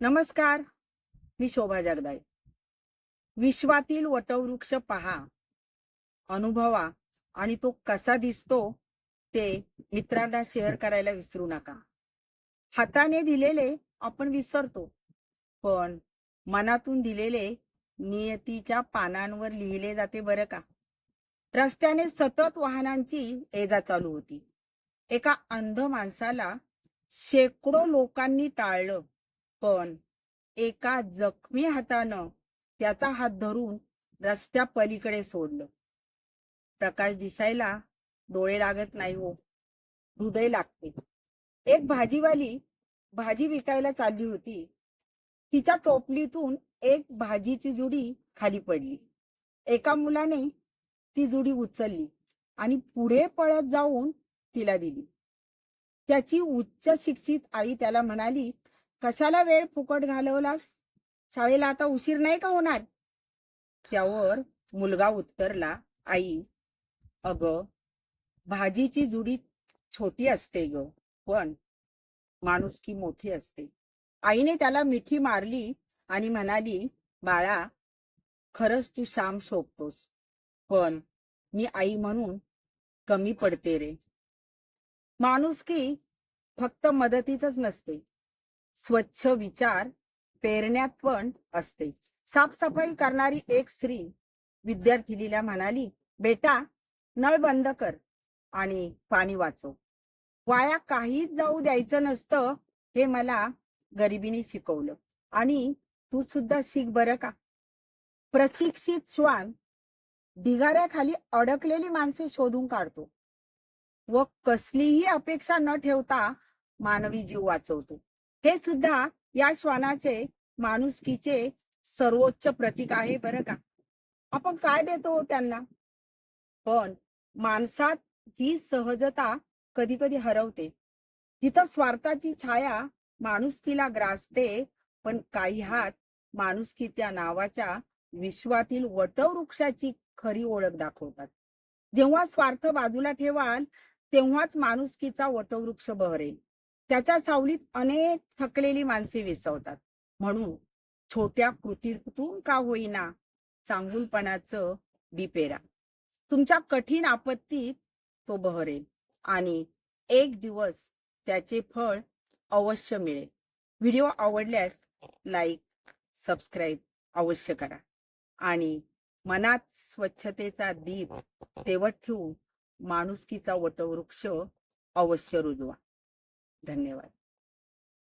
नमस्कार मी शोभा जगदाळे. विश्वातील वटवृक्ष पहा. अनुभवा आणि तो कसा दिसतो ते मित्रांना शेअर करायला विसरू नका. हाताने दिलेले आपण विसरतो पण मनातून दिलेले नियतीच्या पानांवर लिहिले जाते बरं का? रस्त्याने सतत वाहनांची एजा चालू होती. एका अंध माणसाला शेकडो लोकांनी टाळलं. पण एका जखमी हातानं त्याचा हात धरून रस्त्या पलीकडे सोडलं. प्रकाश दिसायला डोळे लागत नाही हो. हृदय लागते. एक भाजीवाली भाजी विकायला चालली होती. तिच्या टोपलीतून एक भाजीची जुडी खाली पडली. एका मुलाने ती जुडी उचलली आणि पुढे पळत जाऊन तिला दिली. त्याची उच्च शिक्षित आई त्याला म्हणाली कशाला वेळ फुकट घालवलास? शाळेला आता उशीर नाही का होणार? त्यावर मुलगा उत्तरला आई अग भाजीची जुडी छोटी असते ग पण माणुसकी मोठी असते. आईने त्याला मिठी मारली आणि म्हणाली बाळा खरंच तू श्याम शोभतोस पण मी आई म्हणून कमी पडते रे. माणुसकी फक्त मदतीच नसते. स्वच्छ विचार पेरण्यात पण असते. साफसफाई करणारी एक स्त्री विद्यार्थिनीला म्हणाली बेटा नळ बंद कर आणि पाणी वाचव. वाया काहीच जाऊ द्यायचं नसतं हे मला गरिबीने शिकवलं. आणि तू सुद्धा शिक बरं का. प्रशिक्षित श्वान ढिगाऱ्याखाली अडकलेली माणसे शोधून काढतो व कसलीही अपेक्षा न ठेवता मानवी जीव वाचवतो. हे सुद्धा या श्वानाचे माणुसकीचे सर्वोच्च प्रतीक आहे बरं का. आपण काय देतो त्यांना? पण माणसात ही सहजता कधी कधी हरवते. तिथं स्वार्थाची छाया माणुसकीला ग्रासते पण काही हात माणुसकीच्या नावाच्या विश्वातील वटवृक्षाची खरी ओळख दाखवतात. जेव्हा स्वार्थ बाजूला ठेवाल तेव्हाच माणुसकीचा वटवृक्ष बहरेल. त्याच्या सावलीत अनेक थकलेली माणसे विसवतात. म्हणून छोट्या कृतीतून का होईना चांगुलपणाचं बिपेरा तुमच्या कठीण आपत्तीत तो बहरेल आणि एक दिवस त्याचे फळ अवश्य मिळेल. व्हिडिओ आवडल्यास लाईक सबस्क्राईब अवश्य करा आणि मनात स्वच्छतेचा दीप तेवत ठेवून माणुसकीचा वटवृक्ष अवश्य रुजवा. धन्यवाद.